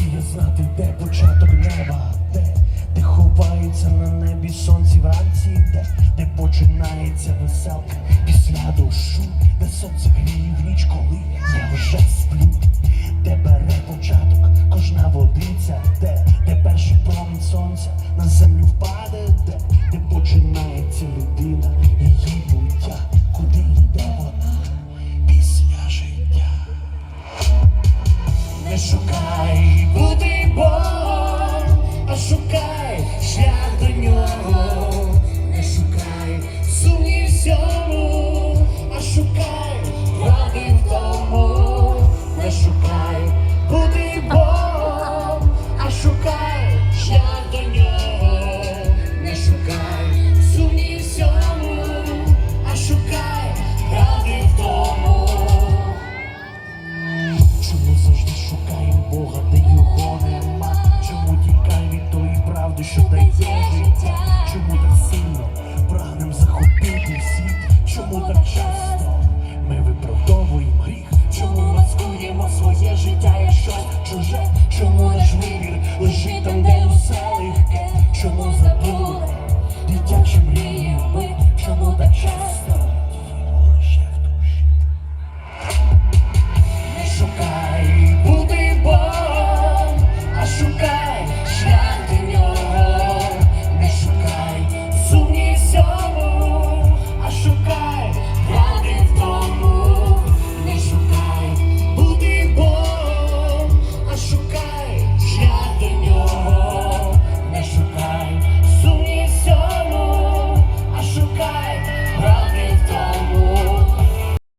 Мріє знати, де початок неба, де, де ховається на небі сонці вранці, де, де починається веселка після дощу, де сонце гріє в ніч, коли я вже сплю, де бере початок кожна водиця, де, де перший промінь сонця на землю Бога, та його нема. Чому тікай від тої правди, що дає життя? Чому так сильно прагнем захопити світ? Чому так часто ми виправдовуємо гріх? Чому маскуємо своє життя, як щось чуже? Чому наш вибір лежить там, де усе легке? Чому забули дитячі мрії? Чому так часто?